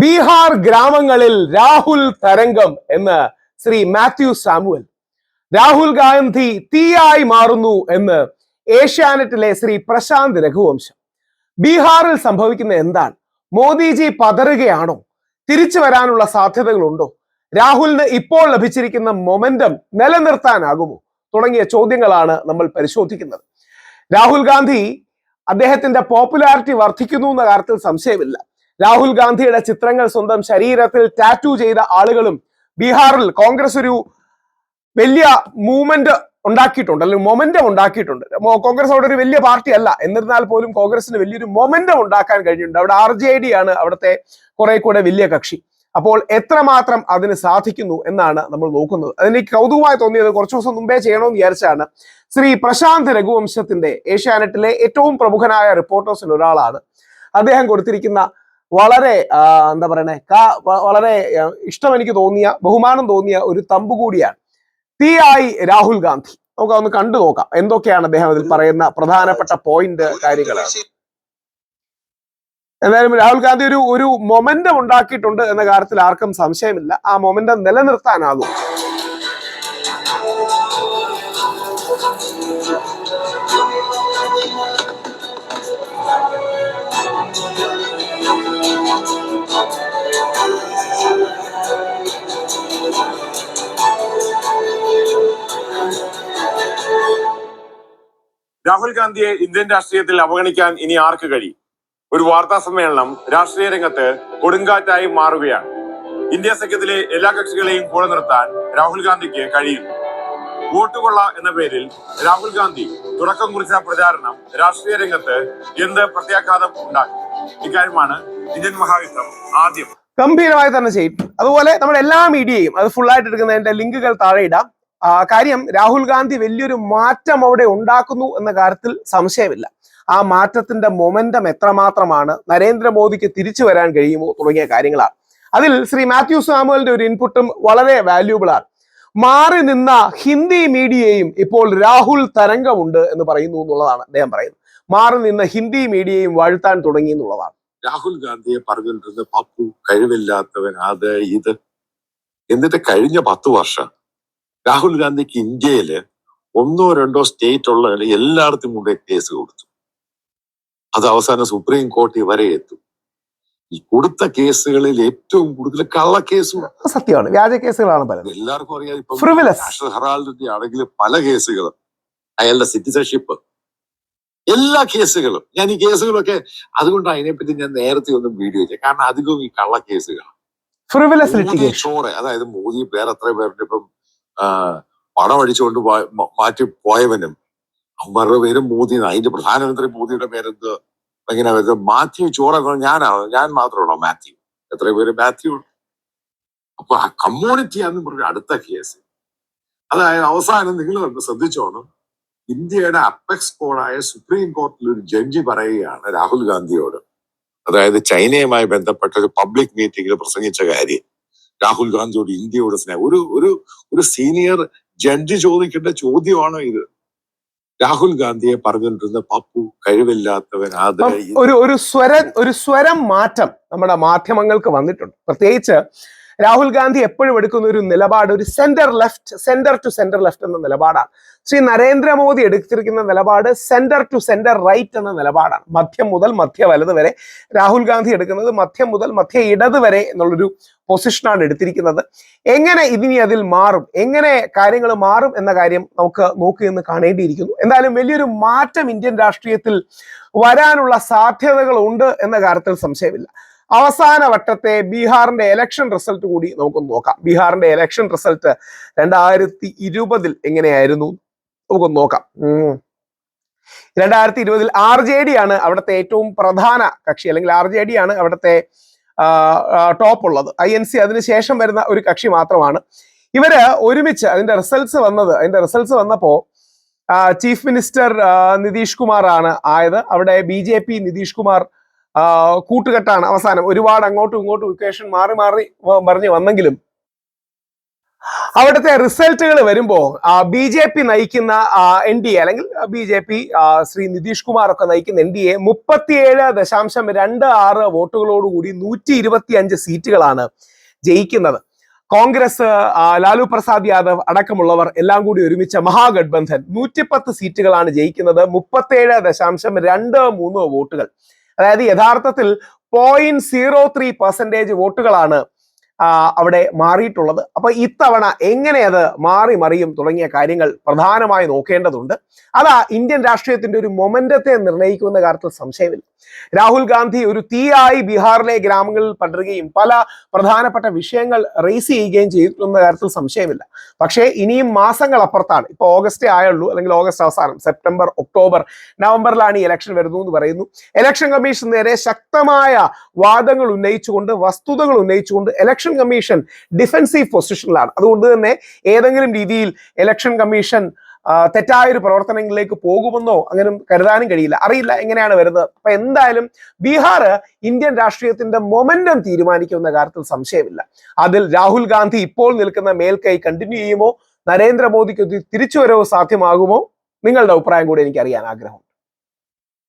ബീഹാർ ഗ്രാമങ്ങളിൽ രാഹുൽ തരംഗം എന്ന് ശ്രീ മാത്യു സാമുവൽ. രാഹുൽ ഗാന്ധി തീയായി മാറുന്നു എന്ന് ഏഷ്യാനെറ്റിലെ ശ്രീ പ്രശാന്ത് രഘുവംശം. ബീഹാറിൽ സംഭവിക്കുന്ന എന്താണ്? മോദിജി പതറുകയാണോ? തിരിച്ചു വരാനുള്ള സാധ്യതകളുണ്ടോ? രാഹുലിന് ഇപ്പോൾ ലഭിച്ചിരിക്കുന്ന മൊമെന്റം നിലനിർത്താനാകുമോ? തുടങ്ങിയ ചോദ്യങ്ങളാണ് നമ്മൾ പരിശോധിക്കുന്നത്. രാഹുൽ ഗാന്ധി അദ്ദേഹത്തിന്റെ പോപ്പുലാരിറ്റി വർദ്ധിക്കുന്നു എന്ന കാര്യത്തിൽ സംശയമില്ല. രാഹുൽ ഗാന്ധിയുടെ ചിത്രങ്ങൾ സ്വന്തം ശരീരത്തിൽ ടാറ്റു ചെയ്ത ആളുകളും ബീഹാറിൽ കോൺഗ്രസ് ഒരു വലിയ മൂവ്മെന്റ് ഉണ്ടാക്കിയിട്ടുണ്ട് അല്ലെങ്കിൽ മൊമെന്റം ഉണ്ടാക്കിയിട്ടുണ്ട്. കോൺഗ്രസ് അവിടെ ഒരു വലിയ പാർട്ടി അല്ല. എന്നിരുന്നാൽ പോലും കോൺഗ്രസിന് വലിയൊരു മൊമെന്റം ഉണ്ടാക്കാൻ കഴിഞ്ഞിട്ടുണ്ട്. അവിടെ ആർ ജെ ഡി ആണ് അവിടുത്തെ കുറെ കൂടെ വലിയ കക്ഷി. അപ്പോൾ എത്രമാത്രം അതിന് സാധിക്കുന്നു എന്നാണ് നമ്മൾ നോക്കുന്നത്. അതിന് കൗതുകമായി തോന്നിയത് കുറച്ചു ദിവസം മുമ്പേ ചെയ്യണമെന്ന് വിചാരിച്ചാണ് ശ്രീ പ്രശാന്ത് രഘുവംശത്തിന്റെ ഏഷ്യാനെറ്റിലെ ഏറ്റവും പ്രമുഖനായ റിപ്പോർട്ടേഴ്സിൽ ഒരാളാണ്. അദ്ദേഹം കൊടുത്തിരിക്കുന്ന വളരെ എന്താ പറയണേ വളരെ ഇഷ്ടം എനിക്ക് തോന്നിയ ബഹുമാനം തോന്നിയ ഒരു തമ്പ് കൂടിയാണ് തീയായി രാഹുൽ ഗാന്ധി. നമുക്ക് ഒന്ന് കണ്ടു നോക്കാം. എന്തൊക്കെയാണ് അദ്ദേഹം അതിൽ പറയുന്ന പ്രധാനപ്പെട്ട പോയിന്റ് കാര്യങ്ങളാണ് എന്തായാലും രാഹുൽ ഗാന്ധി ഒരു ഒരു മൊമെന്റം ഉണ്ടാക്കിയിട്ടുണ്ട് എന്ന കാര്യത്തിൽ ആർക്കും സംശയമില്ല. ആ മൊമെന്റം നിലനിർത്താനാകും. രാഹുൽ ഗാന്ധിയെ ഇന്ത്യൻ രാഷ്ട്രീയത്തിൽ അവഗണിക്കാൻ ഇനി ആർക്ക് കഴിയും? ഒരു വാർത്താ സമ്മേളനം രാഷ്ട്രീയ രംഗത്ത് കൊടുങ്കാറ്റായി മാറുകയാണ്. ഇന്ത്യ സഖ്യത്തിലെ എല്ലാ കക്ഷികളെയും കൂടെ നിർത്താൻ രാഹുൽ ഗാന്ധിക്ക് കഴിയുന്നു വോട്ടുകൊള്ള എന്ന പേരിൽ രാഹുൽ ഗാന്ധി തുടക്കം കുറിച്ച പ്രചാരണം രാഷ്ട്രീയ രംഗത്ത് എന്ത് പ്രത്യാഘാതം ഉണ്ടാക്കും? ഇക്കാര്യമാണ് ഇന്ത്യൻ മഹായുദ്ധം ആദ്യം. ഗംഭീരമായി തന്നെ ചെയ്യും. അതുപോലെ നമ്മുടെ എല്ലാ മീഡിയയും അത് ഫുൾ ആയിട്ട് എടുക്കുന്നതിന്റെ ലിങ്കുകൾ താഴെ ഇടാം. കാര്യം രാഹുൽ ഗാന്ധി വലിയൊരു മാറ്റം അവിടെ ഉണ്ടാക്കുന്നു എന്ന കാര്യത്തിൽ സംശയമില്ല. ആ മാറ്റത്തിന്റെ മൊമെന്റം എത്രമാത്രമാണ് നരേന്ദ്രമോദിക്ക് തിരിച്ചു വരാൻ കഴിയുമോ തുടങ്ങിയ കാര്യങ്ങളാണ്. അതിൽ ശ്രീ മാത്യു സാമുവലിന്റെ ഒരു ഇൻപുട്ടും വളരെ വാല്യൂബിൾ ആണ്. മാറി നിന്ന ഹിന്ദി മീഡിയയും ഇപ്പോൾ രാഹുൽ തരംഗമുണ്ട് എന്ന് പറയുന്നു എന്നുള്ളതാണ് അദ്ദേഹം പറയുന്നത്. മാറി നിന്ന ഹിന്ദി മീഡിയയും വാഴ്ത്താൻ തുടങ്ങി എന്നുള്ളതാണ്. രാഹുൽ ഗാന്ധിയെ പറഞ്ഞിട്ടുണ്ട് പപ്പു കഴിവില്ലാത്തവൻ അത് ഇത്. എന്നിട്ട് കഴിഞ്ഞ പത്ത് വർഷം രാഹുൽ ഗാന്ധിക്ക് ഇന്ത്യയിൽ ഒന്നോ രണ്ടോ സ്റ്റേറ്റ് ഉള്ള എല്ലായിടത്തും കൂടെ കേസ് കൊടുത്തു. അത് അവസാനം സുപ്രീം കോടതി വരെ എത്തും. ഈ കൊടുത്ത കേസുകളിൽ ഏറ്റവും കൂടുതൽ കള്ളക്കേസും സത്യമാണ്. വ്യാജ കേസുകളാണ് പലത്. എല്ലാവർക്കും അറിയാം. ഇപ്പൊ Frivolous. നാഷണൽ ഹെറാൾഡിന്റെ ആണെങ്കിൽ പല കേസുകളും അയാളുടെ സിറ്റിസൺഷിപ്പ് എല്ലാ കേസുകളും. ഞാൻ ഈ കേസുകളൊക്കെ അതുകൊണ്ട് അതിനെപ്പറ്റി ഞാൻ നേരത്തെ ഒന്നും വീഡിയോ ചെയ്യാം കാരണം അധികവും ഈ കള്ള കേസുകൾ ഫ്രിവിലസ് മോദി ലിറ്റിഗേഷൻ ഷോറെ അതായത് മോദി വേറെ എത്ര പേരുടെ ഇപ്പം പണം അടിച്ചുകൊണ്ട് മാറ്റി പോയവനും അവന്മാരുടെ പേര് മോദി എന്നാ. അതിന്റെ പ്രധാനമന്ത്രി മോദിയുടെ പേരെന്ത്? എങ്ങനെ മാത്യു ചോറൊക്കെ ഞാനാണ് ഞാൻ മാത്രമാണോ മാത്യു. എത്ര പേര് മാത്യു. അപ്പൊ ആ കമ്മ്യൂണിറ്റി ആണെന്ന് പറഞ്ഞ അടുത്ത കേസ് അതായത് അവസാനം നിങ്ങൾ തന്നെ ശ്രദ്ധിച്ചോണം. ഇന്ത്യയുടെ അപ്പെക്സ് കോഡായ സുപ്രീം കോടതിയിൽ ഒരു ജഡ്ജി പറയുകയാണ് രാഹുൽ ഗാന്ധിയോട്. അതായത് ചൈനയുമായി ബന്ധപ്പെട്ട ഒരു പബ്ലിക് മീറ്റിംഗിൽ പ്രസംഗിച്ച കാര്യം. രാഹുൽ ഗാന്ധിയോട് ഇന്ത്യയോട് സ്നേഹം ഒരു ഒരു ഒരു സീനിയർ ജഡ്ജ് ചോദിക്കേണ്ട ചോദ്യമാണോ ഇത്? രാഹുൽ ഗാന്ധിയെ പറഞ്ഞിട്ടുണ്ട് പപ്പു കഴിവില്ലാത്തവൻ ഒരു ഒരു സ്വരം ഒരു സ്വരം മാറ്റം നമ്മുടെ മാധ്യമങ്ങൾക്ക് വന്നിട്ടുണ്ട്. പ്രത്യേകിച്ച് രാഹുൽ ഗാന്ധി എപ്പോഴും എടുക്കുന്ന ഒരു നിലപാട് ഒരു centre left centre to centre left എന്ന നിലപാടാണ്. ശ്രീ നരേന്ദ്രമോദി എടുത്തിരിക്കുന്ന നിലപാട് സെന്റർ ടു സെന്റർ റൈറ്റ് എന്ന നിലപാടാണ്. മധ്യം മുതൽ മധ്യ വലത് വരെ രാഹുൽ ഗാന്ധി എടുക്കുന്നത് മധ്യം മുതൽ മധ്യ ഇടത് വരെ എന്നുള്ളൊരു പൊസിഷനാണ് എടുത്തിരിക്കുന്നത്. എങ്ങനെ ഇതിനി അതിൽ മാറും? എങ്ങനെ കാര്യങ്ങൾ മാറും എന്ന കാര്യം നമുക്ക് നോക്കി എന്ന് കാണേണ്ടിയിരിക്കുന്നു. എന്തായാലും വലിയൊരു മാറ്റം ഇന്ത്യൻ രാഷ്ട്രീയത്തിൽ വരാനുള്ള സാധ്യതകൾ ഉണ്ട് എന്ന കാര്യത്തിൽ സംശയമില്ല. അവസാന വട്ടത്തെ ബീഹാറിന്റെ എലക്ഷൻ റിസൾട്ട് കൂടി നമുക്കൊന്ന് നോക്കാം. ബീഹാറിന്റെ എലക്ഷൻ റിസൾട്ട് രണ്ടായിരത്തി ഇരുപതിൽ എങ്ങനെയായിരുന്നു? നമുക്കൊന്ന് നോക്കാം. രണ്ടായിരത്തി ഇരുപതിൽ ആർ ജെ ഡി ആണ് അവിടുത്തെ ഏറ്റവും പ്രധാന കക്ഷി അല്ലെങ്കിൽ ആർ ജെ ഡി ആണ് അവിടുത്തെ ടോപ്പ് ഉള്ളത്. ഐ എൻ സി അതിനുശേഷം വരുന്ന ഒരു കക്ഷി മാത്രമാണ്. ഇവർ ഒരുമിച്ച് അതിന്റെ റിസൾട്ട്സ് വന്നത് അതിന്റെ റിസൾട്ട്സ് വന്നപ്പോ ചീഫ് മിനിസ്റ്റർ നിതീഷ് കുമാർ ആണ് ആയത്. അവിടെ B J P Nitish Kumar കൂട്ടുകെട്ടാണ് അവസാനം. ഒരുപാട് അങ്ങോട്ടും ഇങ്ങോട്ടും ഇക്വേഷൻ മാറി മാറി പറഞ്ഞു വന്നെങ്കിലും അവിടുത്തെ റിസൾട്ടുകൾ വരുമ്പോൾ ബി ജെ പി നയിക്കുന്ന എൻ ഡി എ അല്ലെങ്കിൽ B J P Shri Nitish Kumar ഒക്കെ നയിക്കുന്ന എൻ ഡി എ മുപ്പത്തിയേഴ് ദശാംശം രണ്ട് ആറ് വോട്ടുകളോടുകൂടി നൂറ്റി ഇരുപത്തി അഞ്ച് സീറ്റുകളാണ് ജയിക്കുന്നത്. കോൺഗ്രസ് ലാലു പ്രസാദ് യാദവ് അടക്കമുള്ളവർ എല്ലാം കൂടി ഒരുമിച്ച മഹാഗഡ്ബന്ധൻ നൂറ്റിപ്പത്ത് സീറ്റുകളാണ് ജയിക്കുന്നത്. മുപ്പത്തേഴ് ദശാംശം രണ്ട് മൂന്ന് വോട്ടുകൾ. അതായത് യഥാർത്ഥത്തിൽ പോയിന്റ് സീറോ ത്രീ പെർസെന്റേജ് വോട്ടുകളാണ് അവിടെ മാറിയിട്ടുള്ളത്. അപ്പൊ ഇത്തവണ എങ്ങനെ അത് മാറി മറിയും തുടങ്ങിയ കാര്യങ്ങൾ പ്രധാനമായി നോക്കേണ്ടതുണ്ട്. അതാ ഇന്ത്യൻ രാഷ്ട്രീയത്തിന്റെ ഒരു മൊമെന്റത്തെ നിർണയിക്കുന്ന കാര്യത്തിൽ സംശയമില്ല. രാഹുൽ ഗാന്ധി ഒരു തീയായി ബീഹാറിലെ ഗ്രാമങ്ങളിൽ പടരുകയും പല പ്രധാനപ്പെട്ട വിഷയങ്ങൾ റേസ് ചെയ്യുകയും ചെയ്തിട്ടുള്ള കാര്യത്തിൽ സംശയമില്ല. പക്ഷേ ഇനിയും മാസങ്ങൾ അപ്പുറത്താണ്. ഇപ്പൊ ഓഗസ്റ്റേ ആയുള്ളൂ അല്ലെങ്കിൽ ഓഗസ്റ്റ് അവസാനം സെപ്റ്റംബർ ഒക്ടോബർ നവംബറിലാണ് ഈ ഇലക്ഷൻ വരുന്നു എന്ന് പറയുന്നു. ഇലക്ഷൻ കമ്മീഷൻ നേരെ ശക്തമായ വാദങ്ങൾ ഉന്നയിച്ചുകൊണ്ട് വസ്തുതകൾ ഉന്നയിച്ചുകൊണ്ട് ഇലക്ഷൻ കമ്മീഷൻ ഡിഫൻസീവ് പൊസിഷനിലാണ് അതുകൊണ്ട് തന്നെ ഏതെങ്കിലും രീതിയിൽ ഇലക്ഷൻ കമ്മീഷൻ തെറ്റായ ഒരു പ്രവർത്തനങ്ങളിലേക്ക് പോകുമെന്നോ അങ്ങനെ കരുതാനും കഴിയില്ല. അറിയില്ല എങ്ങനെയാണ് വരുന്നത്. അപ്പൊ എന്തായാലും ബീഹാർ ഇന്ത്യൻ രാഷ്ട്രീയത്തിന്റെ മൊമെന്റം തീരുമാനിക്കുന്ന കാര്യത്തിൽ സംശയമില്ല. അതിൽ രാഹുൽ ഗാന്ധി ഇപ്പോൾ നിൽക്കുന്ന മേൽക്കൈ കണ്ടിന്യൂ ചെയ്യുമോ? നരേന്ദ്രമോദിക്ക് തിരിച്ചു തിരിച്ചുവരവ് സാധ്യമാകുമോ? നിങ്ങളുടെ അഭിപ്രായം കൂടി എനിക്ക് അറിയാൻ ആഗ്രഹം